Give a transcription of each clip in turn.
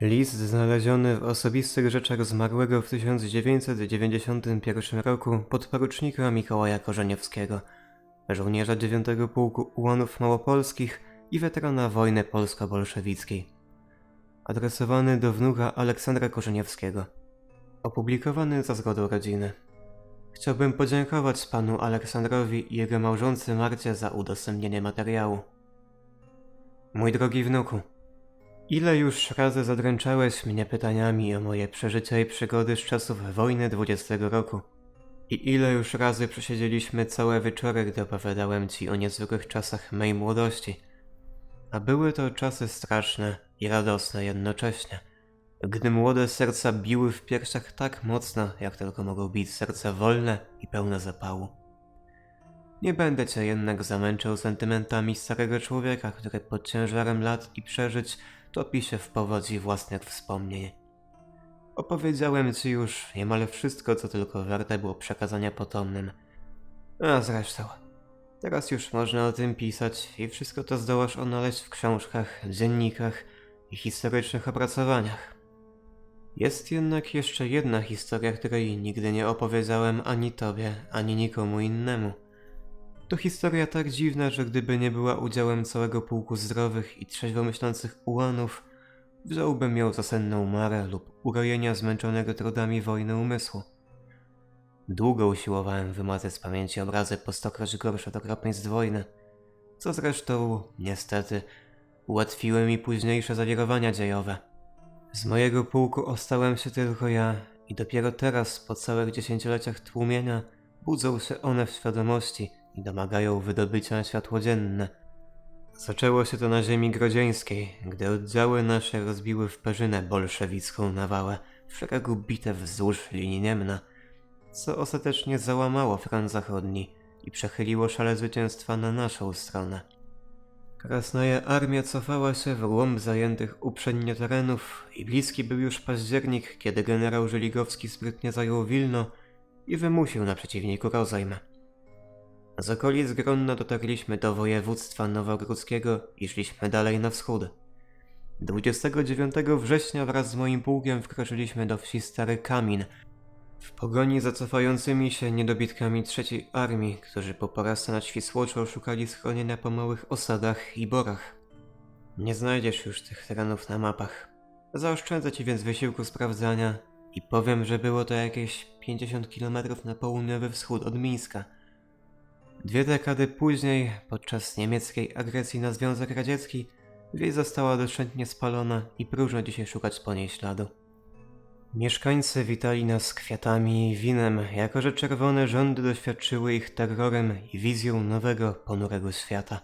List znaleziony w osobistych rzeczach zmarłego w 1991 roku podporucznika Mikołaja Korzeniowskiego, żołnierza 9 Pułku Ułanów Małopolskich i weterana wojny polsko-bolszewickiej. Adresowany do wnuka Aleksandra Korzeniowskiego. Opublikowany za zgodą rodziny. Chciałbym podziękować panu Aleksandrowi i jego małżonce Marcie za udostępnienie materiału. Mój drogi wnuku, ile już razy zadręczałeś mnie pytaniami o moje przeżycia i przygody z czasów wojny 20 roku? I ile już razy przesiedzieliśmy całe wieczory, gdy opowiadałem ci o niezwykłych czasach mej młodości? A były to czasy straszne i radosne jednocześnie, gdy młode serca biły w piersiach tak mocno, jak tylko mogą bić serca wolne i pełne zapału. Nie będę cię jednak zamęczał sentymentami starego człowieka, który pod ciężarem lat i przeżyć topi się w powodzi własnych wspomnień. Opowiedziałem ci już niemal wszystko, co tylko warte było przekazania potomnym. A zresztą, teraz już można o tym pisać i wszystko to zdołasz odnaleźć w książkach, dziennikach i historycznych opracowaniach. Jest jednak jeszcze jedna historia, której nigdy nie opowiedziałem ani tobie, ani nikomu innemu. To historia tak dziwna, że gdyby nie była udziałem całego pułku zdrowych i trzeźwo myślących ułanów, wziąłbym ją za senną marę lub urojenia zmęczonego trudami wojny umysłu. Długo usiłowałem wymazać z pamięci obrazy po stokroć gorsze od okropieństw wojny, co zresztą, niestety, ułatwiły mi późniejsze zawirowania dziejowe. Z mojego pułku ostałem się tylko ja i dopiero teraz, po całych dziesięcioleciach tłumienia, budzą się one w świadomości i domagają wydobycia światło dzienne. Zaczęło się to na ziemi grodzieńskiej, gdy oddziały nasze rozbiły w Perzynę bolszewicką nawałę w szeregu bitew wzdłuż linii Niemna, co ostatecznie załamało front zachodni i przechyliło szale zwycięstwa na naszą stronę. Krasnaja armia cofała się w głąb zajętych uprzednio terenów i bliski był już październik, kiedy generał Żeligowski sprytnie zajął Wilno i wymusił na przeciwniku rozejm. Z okolic Gronna dotarliśmy do województwa nowogródzkiego i szliśmy dalej na wschód. 29 września wraz z moim pułkiem wkroczyliśmy do wsi Stary Kamin w pogoni za cofającymi się niedobitkami trzeciej armii, którzy po porażce nad Świsłoczu szukali schronienia po małych osadach i borach. Nie znajdziesz już tych terenów na mapach. Zaoszczędzę ci więc wysiłku sprawdzania i powiem, że było to jakieś 50 km na południowy wschód od Mińska. Dwie dekady później, podczas niemieckiej agresji na Związek Radziecki, wieś została doszczętnie spalona i próżno dzisiaj szukać po niej śladu. Mieszkańcy witali nas kwiatami i winem, jako że czerwone rządy doświadczyły ich terrorem i wizją nowego, ponurego świata.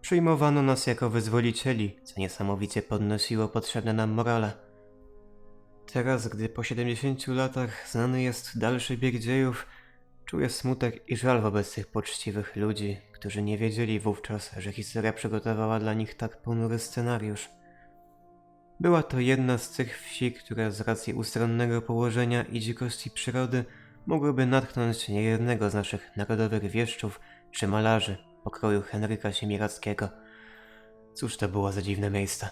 Przyjmowano nas jako wyzwolicieli, co niesamowicie podnosiło potrzebne nam morale. Teraz, gdy po 70 latach znany jest dalszy bieg dziejów, czuję smutek i żal wobec tych poczciwych ludzi, którzy nie wiedzieli wówczas, że historia przygotowała dla nich tak ponury scenariusz. Była to jedna z tych wsi, które z racji ustronnego położenia i dzikości przyrody mogłyby natchnąć niejednego z naszych narodowych wieszczów czy malarzy pokroju Henryka Siemirackiego. Cóż to było za dziwne miejsce.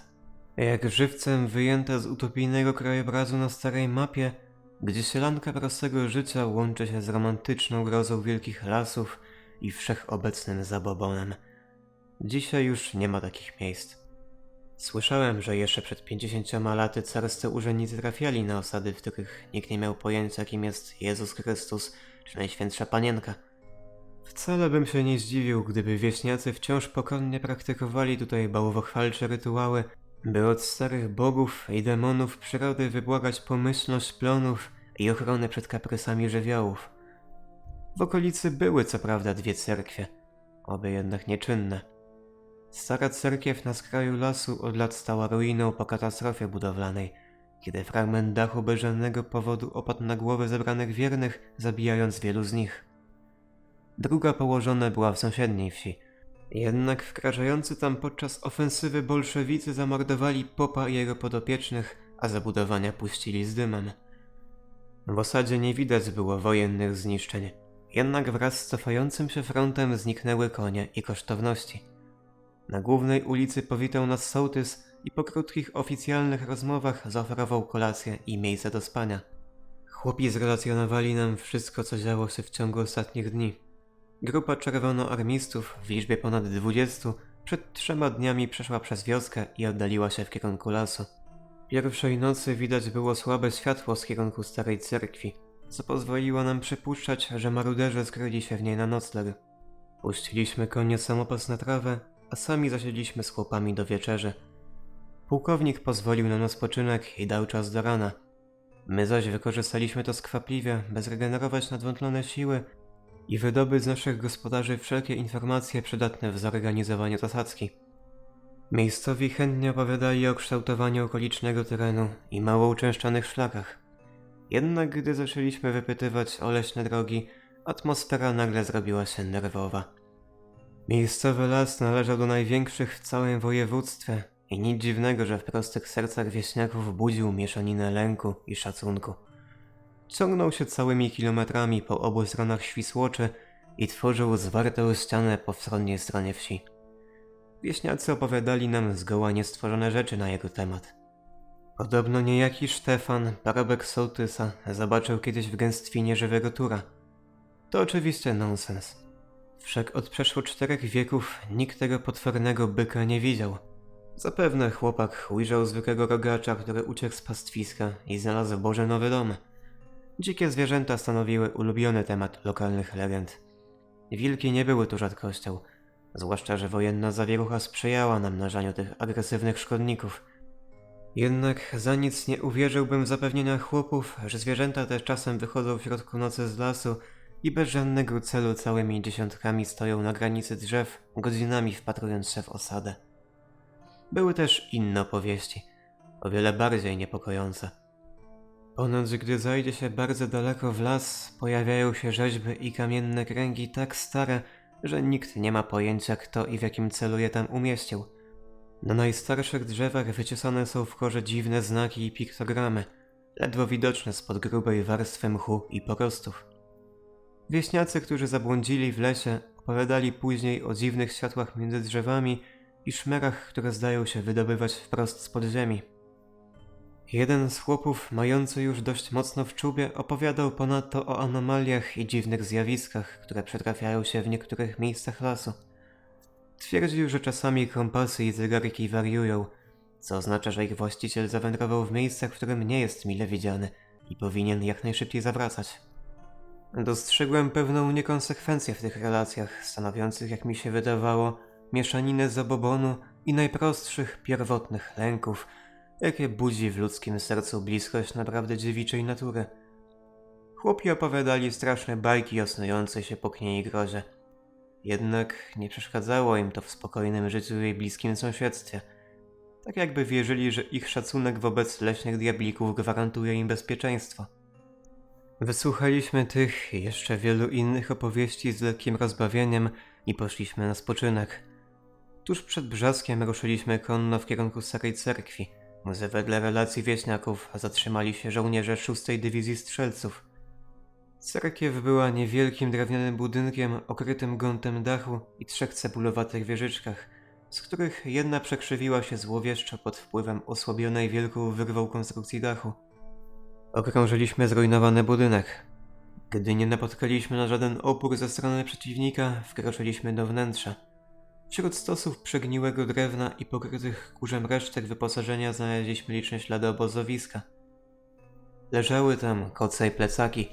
Jak żywcem wyjęta z utopijnego krajobrazu na starej mapie, gdzie sielanka prostego życia łączy się z romantyczną grozą wielkich lasów i wszechobecnym zabobonem. Dzisiaj już nie ma takich miejsc. Słyszałem, że jeszcze przed 50 laty carscy urzędnicy trafiali na osady, w których nikt nie miał pojęcia, kim jest Jezus Chrystus czy Najświętsza Panienka. Wcale bym się nie zdziwił, gdyby wieśniacy wciąż pokornie praktykowali tutaj bałwochwalcze rytuały, by od starych bogów i demonów przyrody wybłagać pomyślność plonów i ochronę przed kaprysami żywiołów. W okolicy były co prawda dwie cerkwie, oby jednak nieczynne. Stara cerkiew na skraju lasu od lat stała ruiną po katastrofie budowlanej, kiedy fragment dachu bez żadnego powodu opadł na głowy zebranych wiernych, zabijając wielu z nich. Druga położona była w sąsiedniej wsi. Jednak wkraczający tam podczas ofensywy bolszewicy zamordowali popa i jego podopiecznych, a zabudowania puścili z dymem. W osadzie nie widać było wojennych zniszczeń, jednak wraz z cofającym się frontem zniknęły konie i kosztowności. Na głównej ulicy powitał nas sołtys, i po krótkich oficjalnych rozmowach zaoferował kolację i miejsce do spania. Chłopi zrelacjonowali nam wszystko, co działo się w ciągu ostatnich dni. Grupa czerwonoarmistów w liczbie ponad 20 przed trzema dniami przeszła przez wioskę i oddaliła się w kierunku lasu. Pierwszej nocy widać było słabe światło z kierunku starej cerkwi, co pozwoliło nam przypuszczać, że maruderzy skryli się w niej na nocleg. Puściliśmy konie samopas na trawę, a sami zasiedliśmy z chłopami do wieczerzy. Pułkownik pozwolił nam na spoczynek i dał czas do rana. My zaś wykorzystaliśmy to skwapliwie, by zregenerować nadwątlone siły i wydobyć z naszych gospodarzy wszelkie informacje przydatne w zorganizowaniu zasadzki. Miejscowi chętnie opowiadali o kształtowaniu okolicznego terenu i mało uczęszczanych szlakach. Jednak gdy zaczęliśmy wypytywać o leśne drogi, atmosfera nagle zrobiła się nerwowa. Miejscowy las należał do największych w całym województwie i nic dziwnego, że w prostych sercach wieśniaków budził mieszaninę lęku i szacunku. Ciągnął się całymi kilometrami po obu stronach Świsłoczy i tworzył zwartą ścianę po wschodniej stronie wsi. Wieśniacy opowiadali nam zgoła niestworzone rzeczy na jego temat. Podobno niejaki Stefan, parobek sołtysa, zobaczył kiedyś w gęstwinie żywego tura. To oczywiście nonsens. Wszak od przeszło czterech wieków nikt tego potwornego byka nie widział. Zapewne chłopak ujrzał zwykłego rogacza, który uciekł z pastwiska i znalazł Boże nowy dom. Dzikie zwierzęta stanowiły ulubiony temat lokalnych legend. Wilki nie były tu rzadkością, zwłaszcza, że wojenna zawierucha sprzyjała namnażaniu tych agresywnych szkodników. Jednak za nic nie uwierzyłbym w zapewnienia chłopów, że zwierzęta te czasem wychodzą w środku nocy z lasu i bez żadnego celu całymi dziesiątkami stoją na granicy drzew, godzinami wpatrując się w osadę. Były też inne opowieści, o wiele bardziej niepokojące. Ponoć, gdy zajdzie się bardzo daleko w las, pojawiają się rzeźby i kamienne kręgi tak stare, że nikt nie ma pojęcia, kto i w jakim celu je tam umieścił. Na najstarszych drzewach wyciosane są w korze dziwne znaki i piktogramy, ledwo widoczne spod grubej warstwy mchu i porostów. Wieśniacy, którzy zabłądzili w lesie, opowiadali później o dziwnych światłach między drzewami i szmerach, które zdają się wydobywać wprost z podziemi. Jeden z chłopów, mający już dość mocno w czubie, opowiadał ponadto o anomaliach i dziwnych zjawiskach, które przytrafiają się w niektórych miejscach lasu. Twierdził, że czasami kompasy i zegarki wariują, co oznacza, że ich właściciel zawędrował w miejscach, w którym nie jest mile widziany i powinien jak najszybciej zawracać. Dostrzegłem pewną niekonsekwencję w tych relacjach, stanowiących, jak mi się wydawało, mieszaninę zabobonu i najprostszych, pierwotnych lęków, jakie budzi w ludzkim sercu bliskość naprawdę dziewiczej natury. Chłopi opowiadali straszne bajki o snującej się po kniei grozie. Jednak nie przeszkadzało im to w spokojnym życiu i bliskim sąsiedztwie. Tak jakby wierzyli, że ich szacunek wobec leśnych diablików gwarantuje im bezpieczeństwo. Wysłuchaliśmy tych i jeszcze wielu innych opowieści z lekkim rozbawieniem i poszliśmy na spoczynek. Tuż przed brzaskiem ruszyliśmy konno w kierunku starej cerkwi, gdzie wedle relacji wieśniaków zatrzymali się żołnierze 6 Dywizji Strzelców. Cerkiew była niewielkim drewnianym budynkiem okrytym gątem dachu i trzech cebulowatych wieżyczkach, z których jedna przekrzywiła się złowieszczo pod wpływem osłabionej wielką wyrwą konstrukcji dachu. Okrążyliśmy zrujnowany budynek. Gdy nie napotkaliśmy na żaden opór ze strony przeciwnika, wkroczyliśmy do wnętrza. Wśród stosów przegniłego drewna i pokrytych kurzem resztek wyposażenia znaleźliśmy liczne ślady obozowiska. Leżały tam koce i plecaki.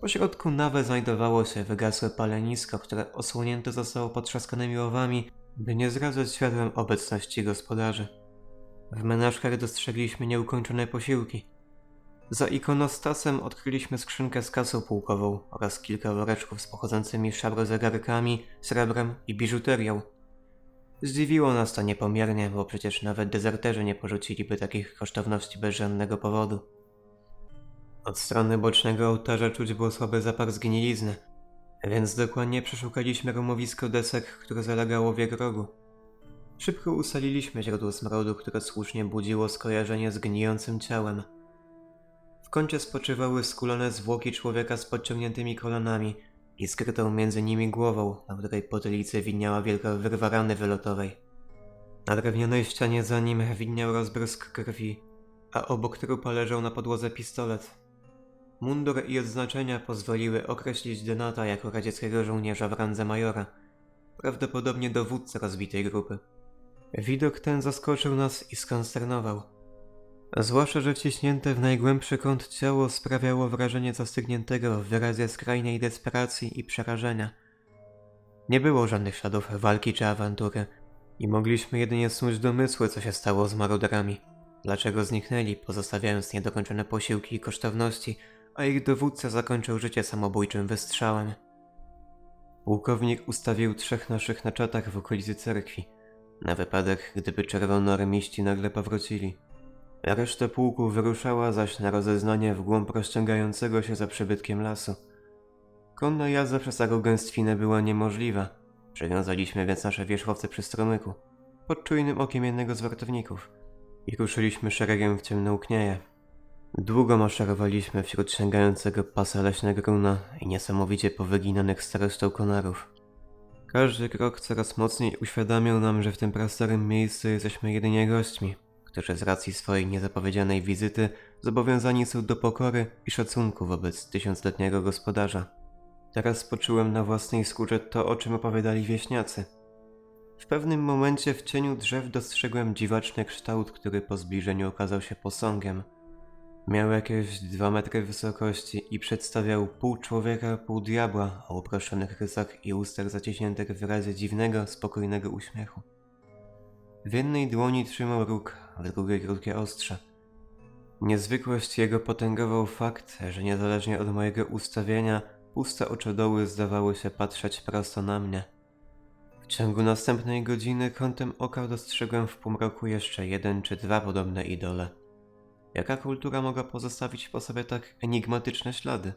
Po środku nawet znajdowało się wygasłe palenisko, które osłonięte zostało potrzaskanymi łowami, by nie zdradzać światłem obecności gospodarzy. W menażkach dostrzegliśmy nieukończone posiłki. Za ikonostasem odkryliśmy skrzynkę z kasą pułkową oraz kilka woreczków z pochodzącymi szabro zegarkami, srebrem i biżuterią. Zdziwiło nas to niepomiernie, bo przecież nawet dezerterzy nie porzuciliby takich kosztowności bez żadnego powodu. Od strony bocznego ołtarza czuć było słaby zapach zgnilizny, więc dokładnie przeszukaliśmy rumowisko desek, które zalegało w jego rogu. Szybko ustaliliśmy źródło smrodu, które słusznie budziło skojarzenie z gnijącym ciałem. W kącie spoczywały skulone zwłoki człowieka z podciągniętymi kolanami i skrytą między nimi głową, na której potylicy widniała wielka wyrwa rany wylotowej. Na drewnianej ścianie za nim widniał rozbrysk krwi, a obok trupa leżał na podłodze pistolet. Mundur i odznaczenia pozwoliły określić Denata jako radzieckiego żołnierza w randze majora, prawdopodobnie dowódcę rozbitej grupy. Widok ten zaskoczył nas i skonsternował. Zwłaszcza, że wciśnięte w najgłębszy kąt ciało sprawiało wrażenie zastygniętego w wyrazie skrajnej desperacji i przerażenia. Nie było żadnych śladów walki czy awantury i mogliśmy jedynie snuć domysły, co się stało z maruderami. Dlaczego zniknęli, pozostawiając niedokończone posiłki i kosztowności, a ich dowódca zakończył życie samobójczym wystrzałem. Pułkownik ustawił trzech naszych na czatach w okolicy cerkwi, na wypadek, gdyby czerwonoarmiści nagle powrócili. Reszta pułku wyruszała zaś na rozeznanie w głąb rozciągającego się za przybytkiem lasu. Konna jazda przez taką gęstwinę była niemożliwa. Przewiązaliśmy więc nasze wierzchowce przy stromyku, pod czujnym okiem jednego z wartowników i ruszyliśmy szeregiem w ciemną knieję. Długo maszerowaliśmy wśród sięgającego pasa leśnego gruna i niesamowicie powyginanych starostą konarów. Każdy krok coraz mocniej uświadamiał nam, że w tym prastarym miejscu jesteśmy jedynie gośćmi, którzy z racji swojej niezapowiedzianej wizyty zobowiązani są do pokory i szacunku wobec tysiącletniego gospodarza. Teraz poczułem na własnej skórze to, o czym opowiadali wieśniacy. W pewnym momencie w cieniu drzew dostrzegłem dziwaczny kształt, który po zbliżeniu okazał się posągiem. Miał jakieś dwa metry wysokości i przedstawiał pół człowieka, pół diabła o uproszczonych rysach i ustach zaciśniętych w wyrazie dziwnego, spokojnego uśmiechu. W jednej dłoni trzymał róg, w drugiej krótkie ostrze. Niezwykłość jego potęgował fakt, że niezależnie od mojego ustawienia, puste oczodoły zdawały się patrzeć prosto na mnie. W ciągu następnej godziny kątem oka dostrzegłem w półmroku jeszcze jeden czy dwa podobne idole. Jaka kultura mogła pozostawić po sobie tak enigmatyczne ślady?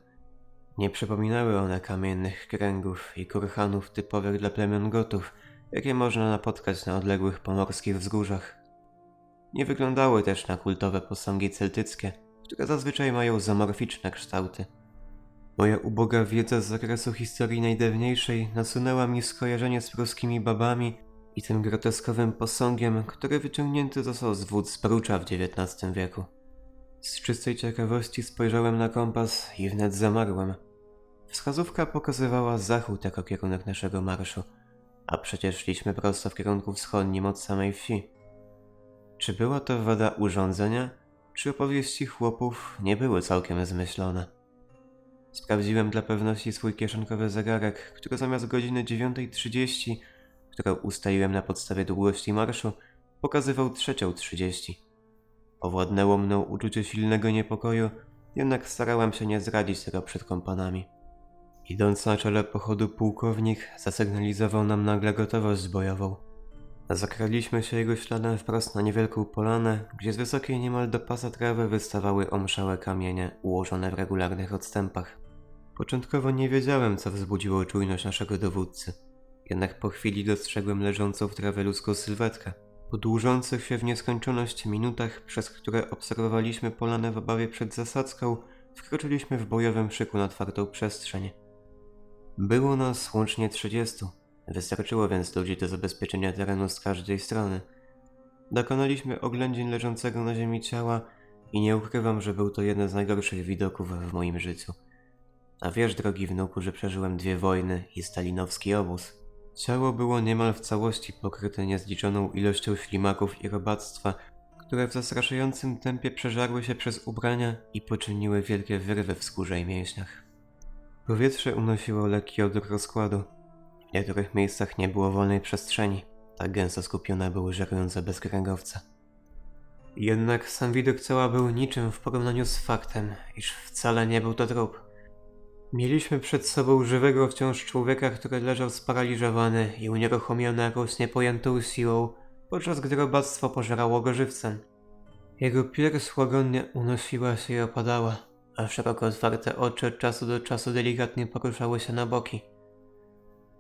Nie przypominały one kamiennych kręgów i kurhanów typowych dla plemion Gotów, jakie można napotkać na odległych pomorskich wzgórzach. Nie wyglądały też na kultowe posągi celtyckie, które zazwyczaj mają zamorficzne kształty. Moja uboga wiedza z zakresu historii najdawniejszej nasunęła mi skojarzenie z pruskimi babami i tym groteskowym posągiem, który wyciągnięty został z wód z Prucza w XIX wieku. Z czystej ciekawości spojrzałem na kompas i wnet zamarłem. Wskazówka pokazywała zachód jako kierunek naszego marszu, a przecież szliśmy prosto w kierunku wschodnim od samej wsi. Czy była to wada urządzenia, czy opowieści chłopów nie były całkiem zmyślone? Sprawdziłem dla pewności swój kieszonkowy zegarek, który zamiast godziny 9.30, którą ustaliłem na podstawie długości marszu, pokazywał trzecią 30. Owładnęło mną uczucie silnego niepokoju, jednak starałem się nie zradzić tego przed kompanami. Idąc na czele pochodu pułkownik zasygnalizował nam nagle gotowość bojową. Zakradliśmy się jego śladem wprost na niewielką polanę, gdzie z wysokiej niemal do pasa trawy wystawały omszałe kamienie ułożone w regularnych odstępach. Początkowo nie wiedziałem, co wzbudziło czujność naszego dowódcy. Jednak po chwili dostrzegłem leżącą w trawie ludzką sylwetkę. Po dłużących się w nieskończoność minutach, przez które obserwowaliśmy polanę w obawie przed zasadzką, wkroczyliśmy w bojowym szyku na twardą przestrzeń. Było nas łącznie trzydziestu. Wystarczyło więc ludzi do zabezpieczenia terenu z każdej strony. Dokonaliśmy oględzin leżącego na ziemi ciała i nie ukrywam, że był to jeden z najgorszych widoków w moim życiu. A wiesz, drogi wnuku, że przeżyłem dwie wojny i stalinowski obóz. Ciało było niemal w całości pokryte niezliczoną ilością ślimaków i robactwa, które w zastraszającym tempie przeżarły się przez ubrania i poczyniły wielkie wyrwy w skórze i mięśniach. Powietrze unosiło lekki odór rozkładu. W niektórych miejscach nie było wolnej przestrzeni, tak gęsto skupione były żerujące bezkręgowce. Jednak sam widok ciała był niczym w porównaniu z faktem, iż wcale nie był to trup. Mieliśmy przed sobą żywego wciąż człowieka, który leżał sparaliżowany i unieruchomiony jakąś niepojętą siłą, podczas gdy robactwo pożerało go żywcem. Jego pierś łagodnie unosiła się i opadała, a szeroko otwarte oczy od czasu do czasu delikatnie poruszały się na boki.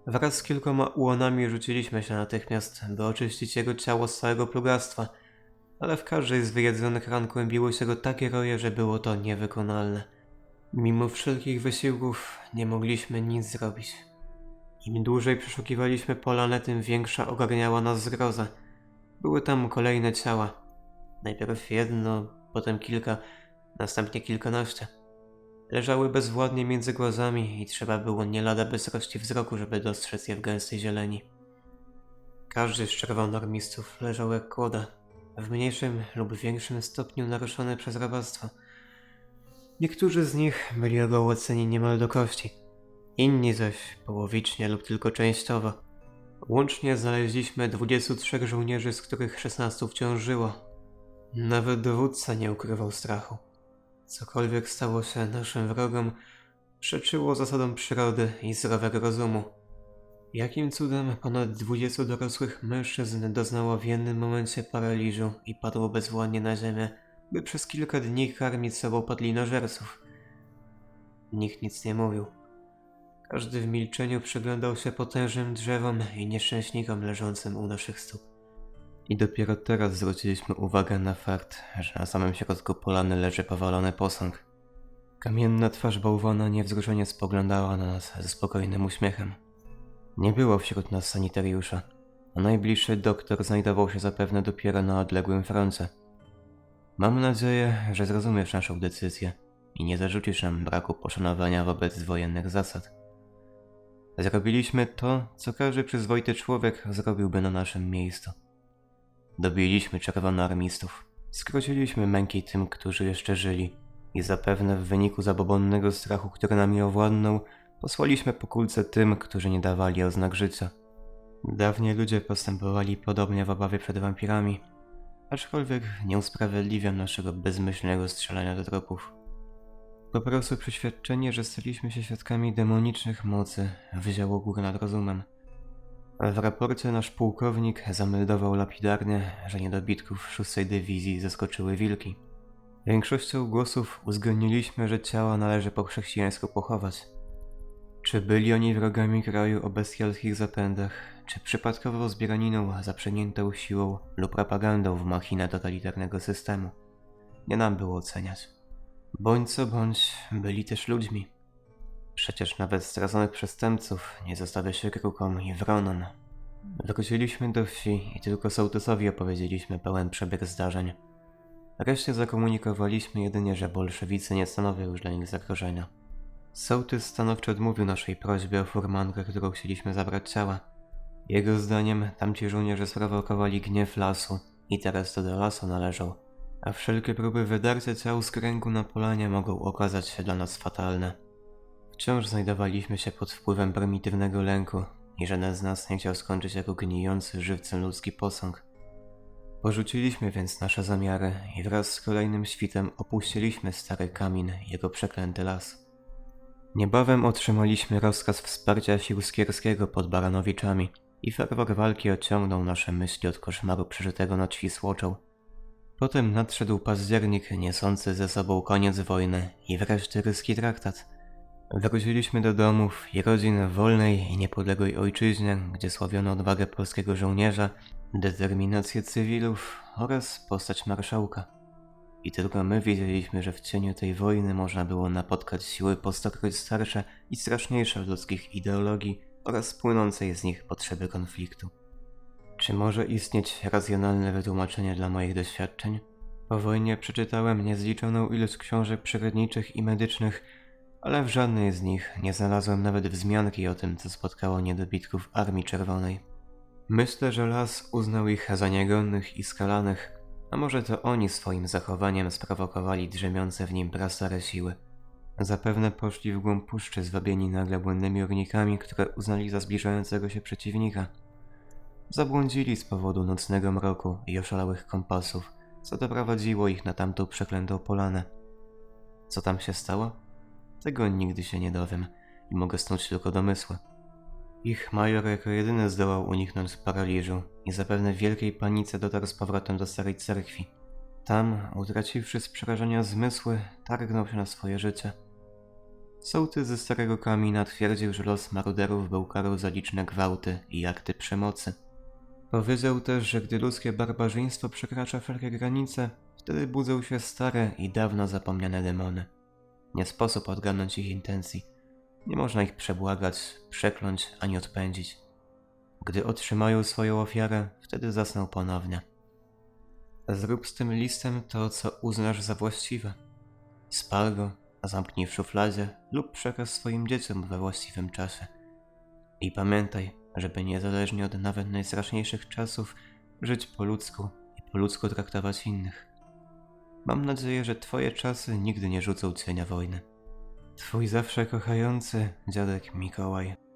Wraz z kilkoma ułonami rzuciliśmy się natychmiast, by oczyścić jego ciało z całego plugastwa, ale w każdej z wyjedzonych ran kłębiło się go takie roje, że było to niewykonalne. Mimo wszelkich wysiłków nie mogliśmy nic zrobić. Im dłużej przeszukiwaliśmy polanę, tym większa ogarniała nas zgroza. Były tam kolejne ciała. Najpierw jedno, potem kilka, następnie kilkanaście. Leżały bezwładnie między głazami i trzeba było nie lada bystrości wzroku, żeby dostrzec je w gęstej zieleni. Każdy z czerwonoarmistów leżał jak kłoda, w mniejszym lub większym stopniu naruszony przez robactwo. Niektórzy z nich byli ogołoceni niemal do kości, inni zaś połowicznie lub tylko częściowo. Łącznie znaleźliśmy 23 żołnierzy, z których 16 wciąż żyło. Nawet dowódca nie ukrywał strachu. Cokolwiek stało się naszym wrogom, przeczyło zasadom przyrody i zdrowego rozumu. Jakim cudem ponad 20 dorosłych mężczyzn doznało w jednym momencie paraliżu i padło bezwładnie na ziemię, by przez kilka dni karmić sobą padlinożerców? Nikt nic nie mówił. Każdy w milczeniu przyglądał się potężnym drzewom i nieszczęśnikom leżącym u naszych stóp. I dopiero teraz zwróciliśmy uwagę na fakt, że na samym środku polany leży powalony posąg. Kamienna twarz bałwana niewzruszenie spoglądała na nas ze spokojnym uśmiechem. Nie było wśród nas sanitariusza, a najbliższy doktor znajdował się zapewne dopiero na odległym froncie. Mam nadzieję, że zrozumiesz naszą decyzję i nie zarzucisz nam braku poszanowania wobec wojennych zasad. Zrobiliśmy to, co każdy przyzwoity człowiek zrobiłby na naszym miejscu. Dobiliśmy czerwonoarmistów. Skróciliśmy męki tym, którzy jeszcze żyli. I zapewne w wyniku zabobonnego strachu, który nami owładnął, posłaliśmy po kulce tym, którzy nie dawali oznak życia. Dawniej ludzie postępowali podobnie w obawie przed wampirami, aczkolwiek nie usprawiedliwiam naszego bezmyślnego strzelania do tropów. Po prostu przeświadczenie, że staliśmy się świadkami demonicznych mocy, wzięło górę nad rozumem. W raporcie nasz pułkownik zameldował lapidarnie, że niedobitków szóstej dywizji zaskoczyły wilki. Większością głosów uzgodniliśmy, że ciała należy po chrześcijańsku pochować. Czy byli oni wrogami kraju o bestialskich zapędach, czy przypadkowo zbieraniną zaprzęgniętą siłą lub propagandą w machinę totalitarnego systemu? Nie nam było oceniać. Bądź co bądź, byli też ludźmi. Przecież nawet straconych przestępców nie zostawia się krukom i wronom. Wróciliśmy do wsi i tylko sołtysowi opowiedzieliśmy pełen przebieg zdarzeń. Reszcie zakomunikowaliśmy jedynie, że bolszewicy nie stanowią już dla nich zagrożenia. Sołtys stanowczo odmówił naszej prośbie o furmankę, którą chcieliśmy zabrać ciała. Jego zdaniem tamci żołnierze sprowokowali gniew lasu i teraz to do lasu należą, a wszelkie próby wydarcia ciał z kręgu na polanie mogą okazać się dla nas fatalne. Wciąż znajdowaliśmy się pod wpływem prymitywnego lęku i żaden z nas nie chciał skończyć jako gnijący żywcem ludzki posąg. Porzuciliśmy więc nasze zamiary i wraz z kolejnym świtem opuściliśmy stary kamin, jego przeklęty las. Niebawem otrzymaliśmy rozkaz wsparcia sił Skierskiego pod Baranowiczami i ferwor walki odciągnął nasze myśli od koszmaru przeżytego nad Wisłoczą. Potem nadszedł październik niosący ze sobą koniec wojny i wreszcie ryski traktat – Wróciliśmy do domów i rodzin w wolnej i niepodległej ojczyźnie, gdzie sławiono odwagę polskiego żołnierza, determinację cywilów oraz postać marszałka. I tylko my wiedzieliśmy, że w cieniu tej wojny można było napotkać siły po stokroć starsze i straszniejsze od ludzkich ideologii oraz płynącej z nich potrzeby konfliktu. Czy może istnieć racjonalne wytłumaczenie dla moich doświadczeń? Po wojnie przeczytałem niezliczoną ilość książek przyrodniczych i medycznych, ale w żadnej z nich nie znalazłem nawet wzmianki o tym, co spotkało niedobitków Armii Czerwonej. Myślę, że las uznał ich za niegonnych i skalanych, a może to oni swoim zachowaniem sprowokowali drzemiące w nim prastare siły. Zapewne poszli w głąb puszczy zwabieni nagle błędnymi ognikami, które uznali za zbliżającego się przeciwnika. Zabłądzili z powodu nocnego mroku i oszalałych kompasów, co doprowadziło ich na tamtą przeklętą polanę. Co tam się stało? Tego nigdy się nie dowiem i mogę snuć tylko domysły. Ich major jako jedyny zdołał uniknąć paraliżu i zapewne w wielkiej panice dotarł z powrotem do starej cerkwi. Tam, utraciwszy z przerażenia zmysły, targnął się na swoje życie. Sołtys ze starego kamina twierdził, że los maruderów był karą za liczne gwałty i akty przemocy. Powiedział też, że gdy ludzkie barbarzyństwo przekracza wszelkie granice, wtedy budzą się stare i dawno zapomniane demony. Nie sposób odgadnąć ich intencji. Nie można ich przebłagać, przekląć ani odpędzić. Gdy otrzymają swoją ofiarę, wtedy zasną ponownie. Zrób z tym listem to, co uznasz za właściwe. Spal go, zamknij w szufladzie lub przekaz swoim dzieciom we właściwym czasie. I pamiętaj, żeby niezależnie od nawet najstraszniejszych czasów żyć po ludzku i po ludzku traktować innych. Mam nadzieję, że twoje czasy nigdy nie rzucą cienia wojny. Twój zawsze kochający dziadek Mikołaj.